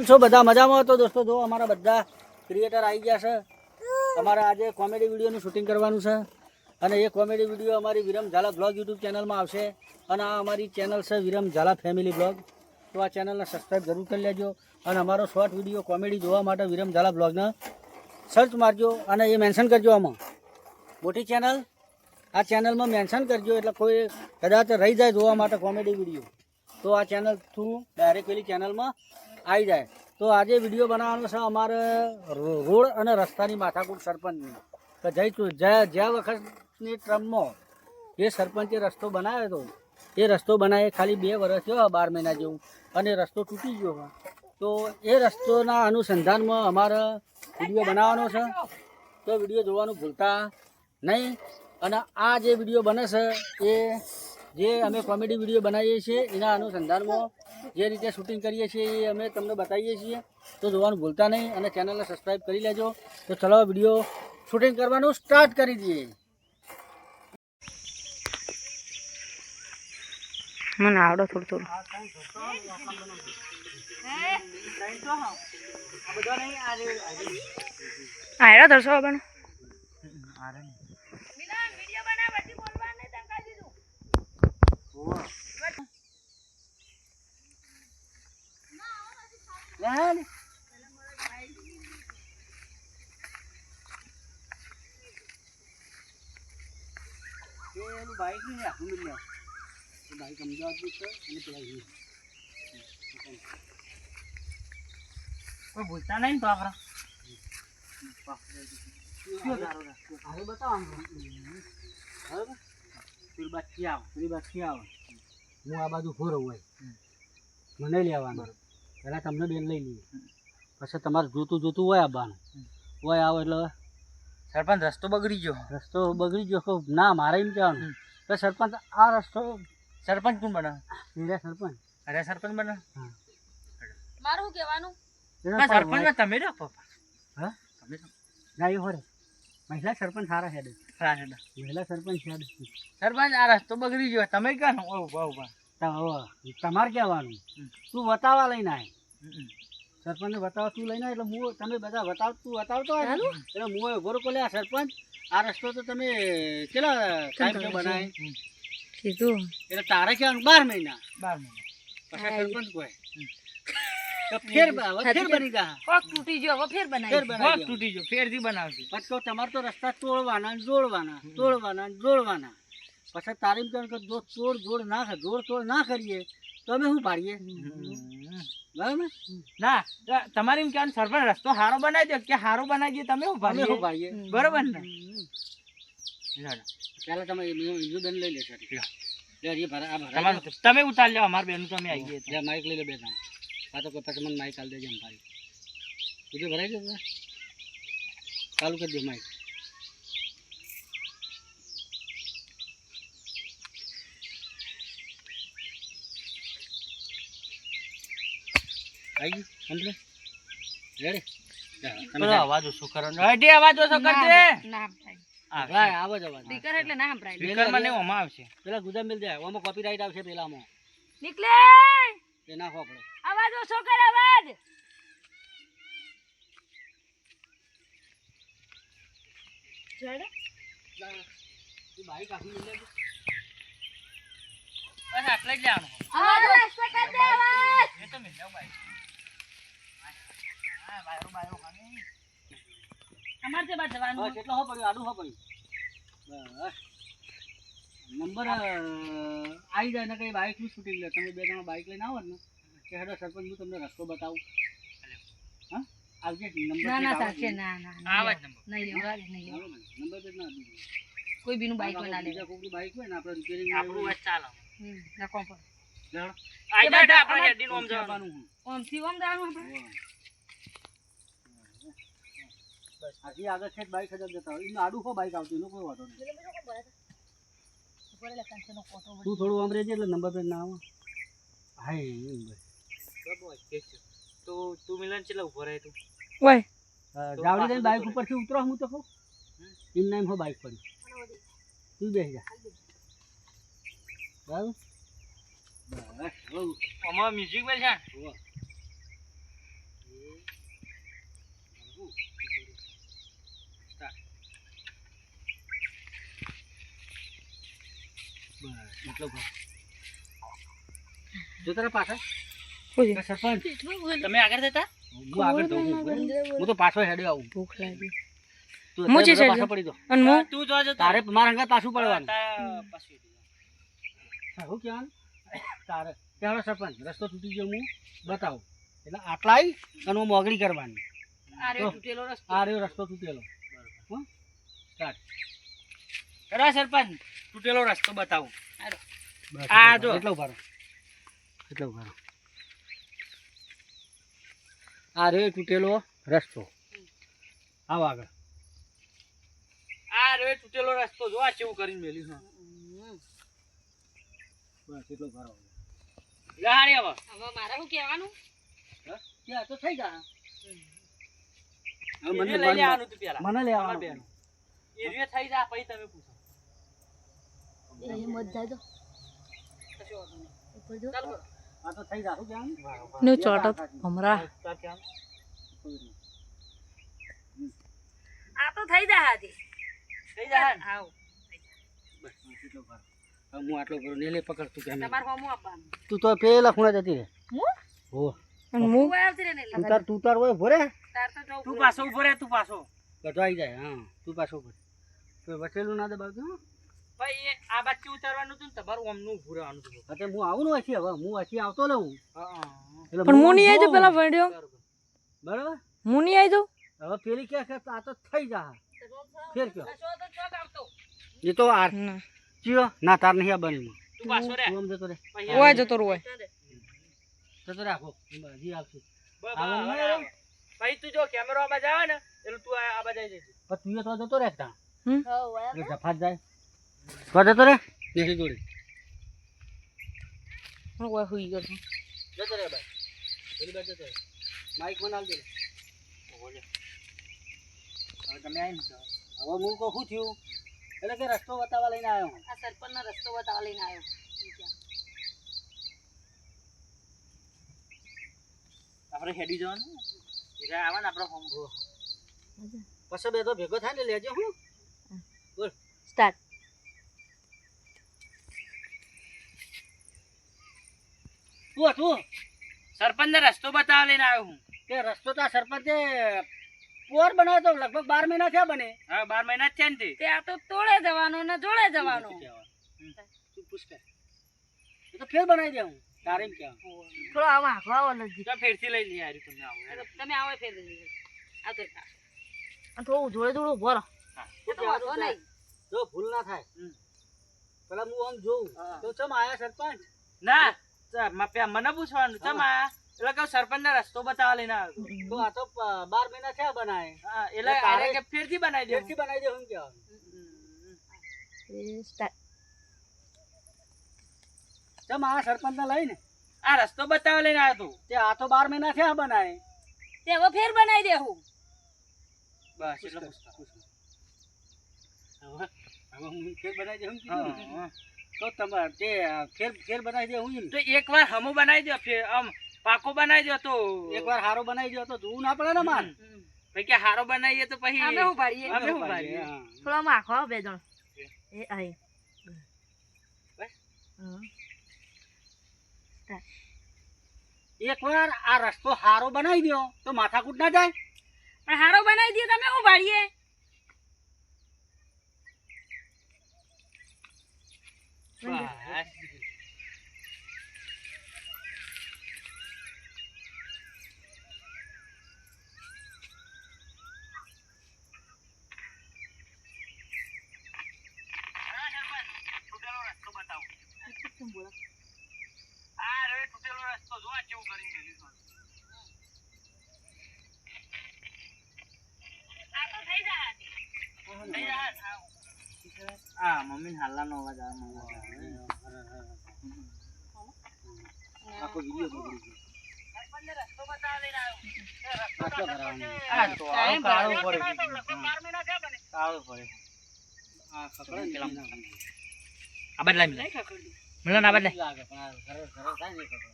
છો બધા મજામાં તો દોસ્તો જો અમારા બધા ક્રિએટર આવી ગયા છે. અમારે આજે કોમેડી વિડીયોનું શૂટિંગ કરવાનું છે. અને એ કોમેડી વીડિયો અમારી વિરમ ઝાલા બ્લોગ યુટ્યુબ ચેનલમાં આવશે. અને આ અમારી ચેનલ છે વિરમ ઝાલા ફેમિલી બ્લોગ તો આ ચેનલને સબસ્ક્રાઈબ જરૂર કરી લેજો. અને અમારો શોર્ટ વીડિયો કોમેડી જોવા માટે વિરમ ઝાલા બ્લોગને સર્ચ મારજો અને એ મેન્શન કરજો આમાં. મોટી ચેનલ આ ચેનલમાં મેન્શન કરજો એટલે કોઈ કદાચ રહી જાય જોવા માટે કોમેડી વીડિયો. તો આ ચેનલ થ્રુ ડાયરેક્ટ પેલી ચેનલમાં આવી જાય. તો આજે વીડિયો બનાવવાનો છે અમારે રોડ અને રસ્તાની માથાકૂટ સરપંચની. તો જઈ જ્યાં જ્યાં વખતની ટ્રમમાં જે સરપંચે રસ્તો બનાવ્યો હતો, એ રસ્તો બનાવે ખાલી બે વર્ષ થયો બાર મહિના જેવું, અને રસ્તો તૂટી ગયો તો એ રસ્તોના અનુસંધાનમાં અમારે વીડિયો બનાવવાનો છે. તો વીડિયો જોવાનું ભૂલતા નહીં. અને આ જે વીડિયો બને છે, એ જે અમે કોમેડી વીડિયો બનાવીએ છીએ, એના અનુસંધાનમાં જે રીતે શૂટિંગ કરીએ છીએ એ અમે તમને બતાવીએ છીએ. તો જોવાનું ભૂલતા નહીં અને ચેનલને સબસ્ક્રાઈબ કરી લેજો. તો ચલો વીડિયો શૂટિંગ કરવાનું સ્ટાર્ટ કરી દઈએ. મને આવડો થોડું થોડું. આયડા દર્શો બનો પેલું બાઈક નહીં આખું મિલ બાઈક અમદાવાદનું છે અને પેલા. કોઈ ભૂલતા નહીં તો આપણા હારે બતાવો આમ. બરાબર? પેલી બાજુથી આવો, પેલી બાજુથી આવો. હું આ બાજુ ફોરવ હોય મને લેવાનું પહેલાં તમને બેન લઈ લઈએ. પછી તમારે જોતું જોતું હોય આવવાનું. હોય આવો એટલે સરપંચ રસ્તો બગડી ગયો. રસ્તો બગડી ગયો. ના મારે એમ કહેવાનું. તો સરપંચ આ રસ્તો સરપંચ કોણ બને પીડા સરપંચ. અરે સરપંચ બને મારું કહેવાનું? સરપંચ તમે રહો પપ્પા હા? તમે ના એ હોરે મહિલા સરપંચ સારા છે હેડો. મહિલા સરપંચ છે સરપંચ આ રસ્તો બગડી ગયો. તમે ક્યાં ઓ ઊભા ઊભા તમારે કહેવાનું. તું બતાવવા લઈને આય. હમ. સરપંચને બતાવ તું લઈને એટલે હું તમે બધા બતાવ તું બતાવતો હોય એટલે હું ગોરો કોલે આ સરપંચ. આ રસ્તો તો તમે કેટલા ટાઈમ બનાય કીધું. એટલે તારે કહેવાનું બાર મહિના? બાર મહિના. પછી સરપંચ કોઈ? ફેર ફેર બની જા કોક તૂટી ગયો હવે ફેર ફેર બનાવી બનાવી કોક તૂટી ગયો ફેરથી બનાવશે પછી કહું તમારે તો રસ્તા તોડવાના જોડવાના તોડવાના જોડવાના. પછી તારીમ કે જો તોડ જોડ ના કર- જોડ તોડ ના કરીએ. તો અમે શું પાડીએ? બરાબર ના? તમારે એમ કહેવાનું સરપંચ રસ્તો સારો બનાવી દો કે સારો બનાવી દે તમે શું પાડીએ શું પાડીએ? બરાબર ને? પહેલા તમે બીજું બેન લઈ લેશો તમે ઉતાર લો અમારે બેન તમે આવી ગયો. માઇક લઈ લો બે ત્રણ આ તો પછી મને માઇક આલ દેજો એમ ભાઈ બીજું ભરાઈ ગયું ચાલુ કરી દો માઇક આવી કમ્પ્લીટ રેડી? પેલો અવાજ ઓછો કરો હજી અવાજ ઓછો કરજે હા, ભાઈ આવો જ અવાજ સ્પીકરમાં નહીં ઓમાં આવશે. પેલા ગુદા મિલ જાય. આમાં કોપીરાઇટ આવશે પેલામાં. નીકળે! એ નાખો આપણે. અવાજ ઓછો કર અવાજ? તું બાઈક આખી લઈ લેજે. બસ આટલે જ લેવાનું એ તો મિલ ભાઈ હા બાયો બાયો ખાને અમારે તે બાદ જવાનું બસ હો પડ્યું? આડું હો પડ્યું? બસ. નંબર આવી જાય ને કઈ બાઇકનું શૂટિંગ લે. તમે બે જણા બાઇક લઈને આવો ને કે હેડો સરપંચ હું તમને રસ્તો બતાવું. હા? આવજે નંબર ના ના સાચે. ના ના આવા જ નંબર નહીં લેવા નહીં લેવા નંબર પ્લેટ ના કોઈ બીનું બાઈક ના લે. બીજા કોકનું બાઇક હોય ને આપણે રિપેરિંગ આપણું વાત ચાલો. હમ રાખો પણ. આઈ જા આપણે હેડીને ઓમ જવાનું ઓમથી ઓમ જવાનું આપણે? હજી આગળ છે બાઇક હજાર જતા હોય. એનું આડું હો બાઇક આવતું એનો કોઈ વાંધો નહીં. તું થોડું આમ રહેજે એટલે નંબર પ્લેટ ના આવે. હા એમ બસ તો તું મિલન ચેલા ઊભો રહે તું? ઓય. જાવડી દઈને બાઇક ઉપરથી ઉતરો હું તો કહું. એમ નામ હો બાઈક પર તું બેસી જા. બરાબર? બસ આમાં મ્યુઝિક બેલ છે હોવે. એટલો ભાર. જો તારા પાછળ. સરપંચ. તમે આગળ જતા? હું આગળ જઉં. હું તો પાછો હેડ્યો આવું. ભૂખ લાગી. હું અત્યારે પાછો પડી દો. અને હું? તું જો તારે મારા પાછું પડવાનું. શું કહેવાનું? તારે. ત્યાં સરપંચ રસ્તો તૂટી ગયો હું. બતાવું. એટલે આટલા અને હું મોગળી કરવાની. રસ્તો. આ રહ્યો રસ્તો તૂટેલો. હા? સ્ટાર્ટ ખરા સરપંચ? તૂટેલો રસ્તો બતાવું. આ જો. એટલો ઉભારો. એટલો ઉભારો. આ રે તૂટેલો રસ્તો. આવો આગળ. આ રે તૂટેલો રસ્તો. જો આ કેવું કરીને મેલ્યું છે. બસ એટલો ઉભારો. લહાડે હવે. હવે મારે શું કહેવાનું? હા? ત્યાં તો થઈ જા હવે મને લઈ લેવાનું તું પેલા મને લેવાનું થઈ જા પછી તમે પૂછો આ તો થઈ જા શું કહેવાનું? નો ચોટો હમરા. આ તો થઈ જાય હાથી થઈ જા? આવો. હું આટલો કરું ને લે પકડ તું કેમ તમારે હોમું આપવાનું. તું તો પેલા ખૂણા જતી રે. હું? હો. અને હું? હું આવતી રહે ને તું તાર તું તાર હોય ભરે તાર તો તું પાછો ઊભો તું પાછો. બધો આવી જાય હા. તું પાછો ભરે તો વટેલું ના દબાવજો હો. ભાઈ આ બાજુ ઉતારવાનું હતું ને તમારું ઓમનું ભૂરાવાનું હતું. એટલે હું આવું ને હજી હવે હું હજી આવતો લઉં એટલે પણ હું નહીં આવી પેલા વીડિયો બરાબર. હું નહીં આવી હવે પેલી કે આ તો થઈ જા. ફેર કયો. એ તો આર ના. ચિયો ના તાર નહીં આ બની તું પાછો રે. તું જતો રે પછી ઓય. જતો રહું જતો રાખો જી આવશે. પછી તું જો કેમેરો આ બાજુ આવે ને એટલે તું આ બાજુ આવી જજે. પણ તું તો જતો રે તા હમ? હા જફાત જાય. જોડે. હું ઓય હુઈ ગયો છું. જતો રે ભાઈ પેલી બાજુ જતો રે માઇક મને આવજો હવે તમે આવીને જાઓ. હવે હું કહું શું થયું? એટલે કે રસ્તો બતાવવા લઈને આવ્યો હું. આ સરપંચનો રસ્તો બતાવવા લઈને આવ્યો. આપણે હેડી જવાનું એટલે આવે ને આપણો હોમ પછી બે તો ભેગો થાય ને લેજો હું. બોલ. સ્ટાર્ટ તું તું સરપંચ ને રસ્તો બતાવવા લઈને આવ્યો હું. તે રસ્તો તો સરપંચે પોર બનાવ્યો તો લગભગ બાર મહિના થયા બને. હા બાર મહિના જ છે ને તે. આ તો તોડે જવાનો ને જોડે જવાનો. તું પૂછ કર એ તો ફેર બનાવી દે હું. તારે કે થોડો આમાં આખો આવો નજીક તો ફેરથી લઈ લઈ હારી તમે આવો. તમે આવો ફેર લઈ આ તો આ. થોડું જોડે જોડું બોલો એ તો વાંધો નહીં. જો ભૂલ ના થાય. હમ. પેલા હું આમ જોઉં. તો ચમ આયા સરપંચ? ના. મને પૂછવાનું તમા એટલે કે સરપંચ ને રસ્તો બતાવવા લઈને આવ્યો. તો આ તો બાર મહિના થયા બનાવે. એટલે એટલે તારે- કે ફેરથી બનાવી દે ફેરથી બનાવી દે હું કહેવાનું. ચમ આ સરપંચ લઈને? આ રસ્તો બતાવવા લઈને આવ્યો તું. તે આ તો બાર મહિના થયા બનાવે. તે હવે ફેર બનાવી દેવું બસ એટલે પૂછતા. હવે હવે હું ફેર બનાવી દે હું કીધું ને. હા. તો તમારે તે ફેર ફેર બનાવી દે હું તો એક વાર હમો બનાવી દો ફેર આમ પાકો બનાવી દો તો. એકવાર હારો બનાવી દો તો ધૂ ના પડે ને માન. પછી કે હારો બનાવીએ તો પછી અમે હું ભરીએ? અમે હું ભરીએ થોડો માખો બે જણ. એ. આઈ એકવાર આ રસ્તો હારો બનાવી દો તો માથાકૂટ ના જાય. પણ હારો બનાવી દઈએ તમે હું ભાડીએ બસ. આ રે તૂટેલો રસ્તો જો આ કેવું કરી મેલ્યું છે. થઈ જા. આ મમ્મી હાલવાનો અવાજ આવે મમ્મી આખો વીડિયો બગડી ગયો રસ્તો બતાવવા લઈને આવ્યો નાસ્તો કરાવવાનો. આ તો આવું કાળું પડે કાળું પડે આ ખબર ને પેલા આ બદલાય મિલન મિલન આ બદલાય લાગે પણ આ ઘરે- ઘરે થાય ને એ ખબર.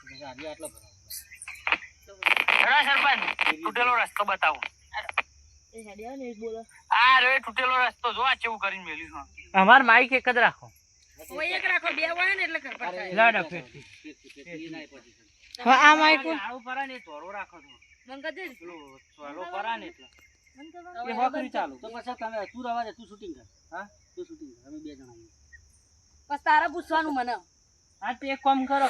પછી આજે આટલો ભરાવો. ઘણા સરપંચ તૂટેલો રસ્તો બતાવો. અમાર માઇક એક જ રાખો. એક રાખો બે હોય ને એટલે ખબર આ આવું પરા ને ધોરો રાખો તો મને કહી દે પરા ને એટલે. મને તો એ ચાલુ. તો પછી તમે તું રવા દે તું શૂટિંગ કર. હા? તું શૂટિંગ કર. અમે બે જણા બસ તારા પૂછવાનું મને. હા તે એક કામ કરો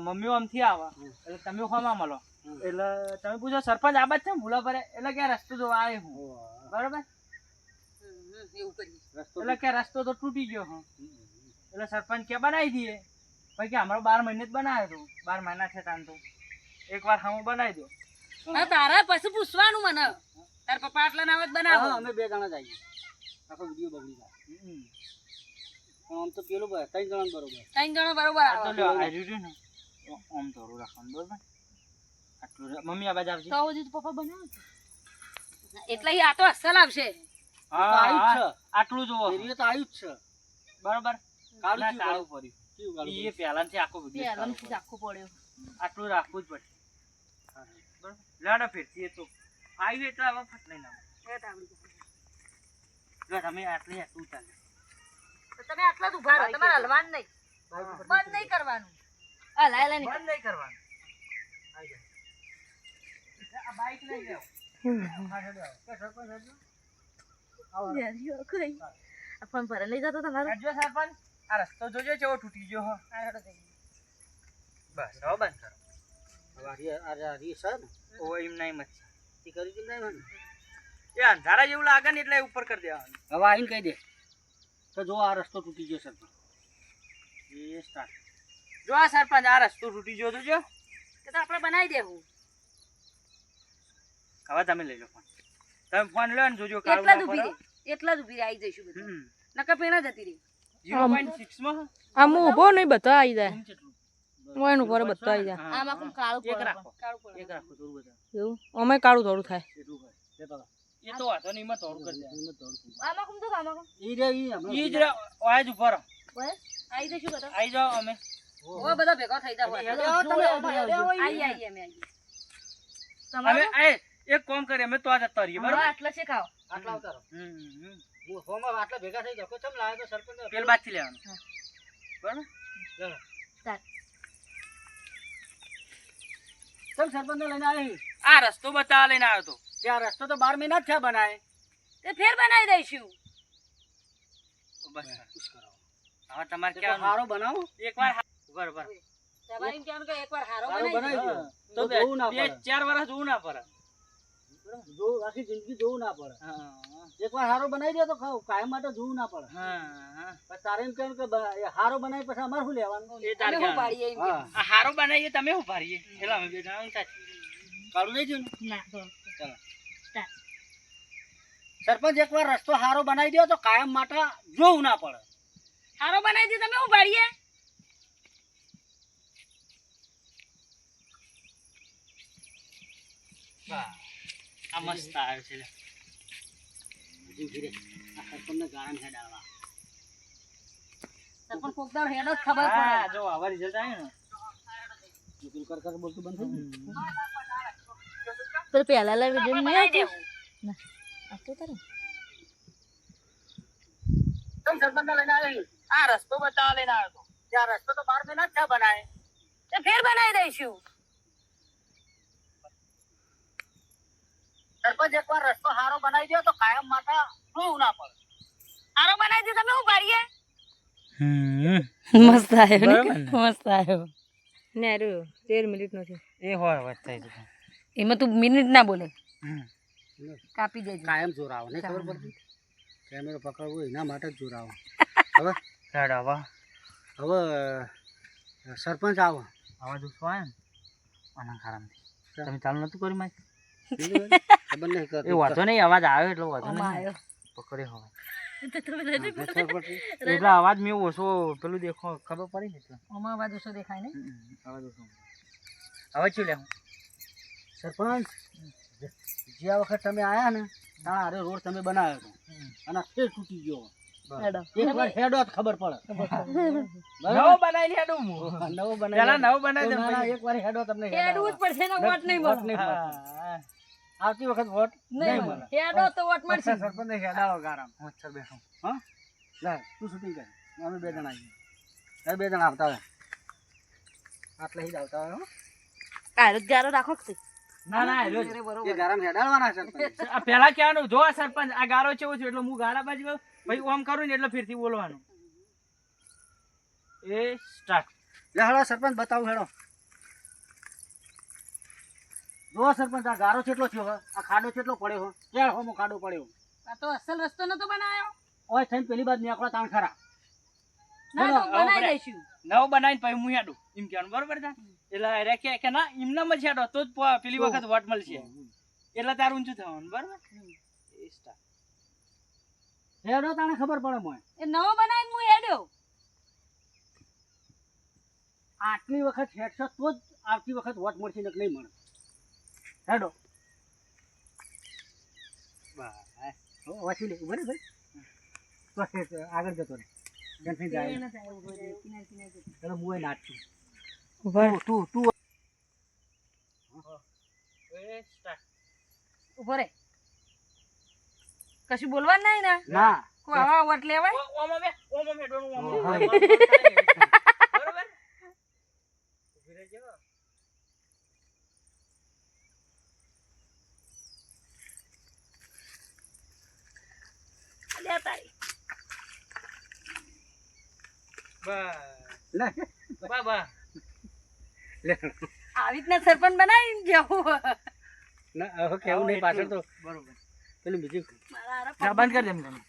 મમ્મીઓ આમથી આવે. એટલે તમે હોમાં મળો. એટલે તમે પૂછો સરપંચ આબા છે ભૂલો પડે એટલે કે રસ્તો જોવા આવે હું? બરાબર? એટલે કે રસ્તો તો તૂટી ગયો હું. એટલે સરપંચ કે બનાવી દઈએ? પછી કે હમણાં બાર મહિને જ બનાવ્યો હતો બાર મહિના છે તાન તો. એકવાર હું બનાવી દો. તારા તારે પછી પૂછવાનું મને. તાર પપ્પા આટલા નાવત બનાવો. હા, અમે બે જણા જ આવીએ આખો વીડિયો બગડી જાય. આમ તો પેલું ત્રણ જણા બરોબર. ત્રણ જણા બરોબર આ તો આ રહ્યું ને. આમ થોડું રાખવાનું બરોબર? આટલું મમ્મી આ બાજુ આવજે તો હજી તો પપ્પા બનાવે છે. એટલે આ તો અસલ આવશે. હા, હા, આટલું જોવો એ તો આયુ જ છે. બરાબર? કાળું કાળું. પડ્યું. કેવું કાળું ઈ એ પહેલાંથી આખો વીડિયો પહેલાંથી ચાલુ પડ્યો. આટલું રાખવું જ પડે બરોબર? લાડો ફેરથી એ તો. આવ્યું એટલે હવે ફટ લઈને આવો. જો તમે આટલી આટલું ચાલે. તો તમે આટલા જ ઊભા રહો. તમારે હલવાનું નહીં. બંધ નહીં કરવાનું. આ લાય લાય બંધ નહીં કરવાનું. આવી જાઓ. આ બાઈક લઈ જાઓ પાછળ જાઓ. કે સરપંચ હટજો? નીકળ આ ફોન પર જતો તમારો સરપંચ આ રસ્તો જોજો કેવો તૂટી ગયો હો બસ હવે બંધ કરો અંધારા જેવું લાગે ને એટલે ઉપર કરી દેવાનું હવે આવીને કહી દે તો જો આ રસ્તો તૂટી ગયો સર એ સ્ટાર્ટ જો આ સરપંચ આ રસ્તો તૂટી ગયો તો જો. તો આપણે બનાવી દેવું. હવે તમે લઈ લો ફોન તમે ફોન લો ને જોજો એટલા જ રહે એટલા જ ઊભી રહે આવી જઈશું બધું. નકા પેણા જતી રહી. 0.6 માં આમ ઊભો નહીં બધા આવી જાય. ઝૂમ કેટલું? પર બધા આવી જાય. હા, આમાં હા. કોણ કાળું એક રાખો. કાળું પડે. એક રાખો થોડું બધા એવું? અમે કાળું થોડું થાય. એટલું લે એ તો વાંધો નહીં માં થોડું કરી દે એમાં થોડું. આમાં કોણ તો આમાં ઈ રે ઈ હમણાં ઈ જ રે, આજ ઉપર ઊભા રહો. આવી જઈશું બધા. આઈ જાઓ અમે. ઓ બધા ભેગા થઈ જાવ આવો તમે, આવો આઈ આઈ અમે આઈ તમારે? અમે એ એક કોમ કરીએ અમે તો આ જતા રહીએ બરાબર? આટલા છે ખાઓ આટલા ઉતારો. હમ. હું હોમાં આટલા ભેગા થઈ જાવ ચમ લાવ્યો તો સરપંચ પેલ બાજથી લેવાનું. બરાબર? ચમ સરપંચ લઈને આવી? આ રસ્તો બતાવવા લઈને આવ્યો તો. ત્યાં રસ્તો તો બાર મહિના જ થયા બનાય. તે ફેર બનાવી દઈશું. બસ. ખુશ કરો. હવે તમારે ક્યાં હારો બનાવો. એકવાર રહો, તમારે એમ કે એકવાર હારો બનાવી તો બે ચાર વર્ષ જોવું ના પડે. જો આખી જિંદગી જોવું ના પડે. એકવાર હારો બનાવી દે તો કાયમ માટે જોવું ના પડે. હા, હા. પણ તારે એમ કહેવાનું કે હારો બનાવી પછી અમારે શું લેવાનું? એ તારે શું પાડીએ એમ કે. હા. આ હારો બનાવીએ તમે શું ભારીએ એટલે અમે બે જણા ઊંચા છીએ. કાળું નહીં થયું ના ચાલો. સરપંચ એકવાર રસ્તો હારો બનાવી દો તો કાયમ માટે જોવું ના પડે. હારો બનાવી દે તમે શું પાડીએ? આ મસ્ત આવ્યો છે. હજી ધીરે આ સરપંચને ગાળામાં હેડ સરપંચ કોક હેડો જ ખબર પડે. જો આવા રિઝલ્ટ આવ્યો ને. પેલું કર કર બોલતું બંધ થઈ ગયું. પહેલા લાવી દે નહીં બનાવી ના આ તારે લઈને આવી રસ્તો બતાવવા લઈને આવ્યો તો. ત્યાં રસ્તો તો બાર મહિના જ તે ફેર બનાવી દઈશું. સરપંચ એકવાર રસ્તો સારો બનાવી દો તો કાયમ માટે શું ના પડે? સારો બનાવી દો તમે શું પાડીએ મસ્ત આવ્યો ને? મસ્ત આવ્યો. ને અરે તેર મિનિટ નો છે. એ હોય વાત થઈ છે. એમાં તું મિનિટ ના બોલે. કાપી દેજે. કાયમ જોરાવો નહીં ખબર પડતી? કેમેરો પકડવો એના માટે જ જોરાવો. હવે? સાડ હવે. હવે સરપંચ આવો. આવા દુખવા એમ ને? આના કારણથી. તમે ચાલુ નતું કર્યું કરતી. એ વાંધો નહીં અવાજ આવ્યો એટલો વાંધો નહીં. પકડ્યો હવે. એટલે અવાજ મેં ઓછો પેલું દેખો ખબર પડી ને એટલે. આમાં અવાજ ઓછો દેખાય ને અવાજ ઓછો હવે શું લે સરપંચ જે વખત તમે આયા ને ના અરે રોડ તમે બનાવ્યો હતો. અને ફેર તૂટી ગયો. હેડો. એકવાર હેડો ખબર પડે. નવો બનાવી હેડું હું. નવો પેલા બનાવી નવો બનાવી દે ના, ના, પછી. એકવાર હેડો તમને હેડવું જ પડશે ને વોટ નહીં વોટ નહીં. આવતી વખત વોટ નહીં મળે. હેડો તો વોટ મળશે. સરપંચ હેડાળો ગારામ. મચ્છર બેઠો હા? લે તું શૂટિંગ કર અમે બે જણા આવીએ. બે જણા આવતા હોય. આટલે જ આવતા હોય આ ગારો રાખો કે ના ના એ ગરમ હેડાળવાના સરપંચ. આ પેલા ક્યાંનું જો આ સરપંચ આ ગારો છે? એટલે હું ગારા બાજુ ભાઈ ઓમ કરું ને એટલે ફેરથી બોલવાનું. એ સ્ટાર્ટ લે હેડો સરપંચ બતાવું હેડો. જો સરપંચ આ ગારો કેટલો થયો આ ખાડો કેટલો પડ્યો હો? ક્યાં હોમો ખાડો પડ્યો. આ તો અસલ રસ્તો નતો બનાવ્યો. ઓય થઈને પેલી બાદ નીકળો તાણ ખરા. ના તો બનાવી દઈશું. નવો બનાવીને પછી હું હેડું. એમ કહેવાનું બરોબર છે? એટલે રે કે કે ના એમનામ જ હેડો તો જ પેલી વખત વોટ મળશે. એટલે તારું ઊંચું થવાનું બરોબર? હેડો તાણે ખબર પડે મોય. એ નવો બનાવીને હું હેડ્યો. આટલી વખત હેડશો તો જ આવતી વખત વોટ મળશે નહીં મળે. હેડો. વાંચી લે ઊભો ભાઈ. તો આગળ જતો રે ટેન્શન જાય ચાલો હું એ નાચું ઊભા. તું તું. ઊભો રે કશું બોલવાનું નહીં ને ના. કોઈ આવા વટ લેવાય? ઓમ ઓમ અમે હેડવાનું, ઓમ હા. અમે. બરોબર ઊભી રહેજો. લે તારી બસ લે બા બા લે આવી રીતના સરપંચ બનાવીને જવું. ના હવે કેવું નહીં પાછળ તો બરોબર. પેલું બીજું બંધ કરી દે તમે.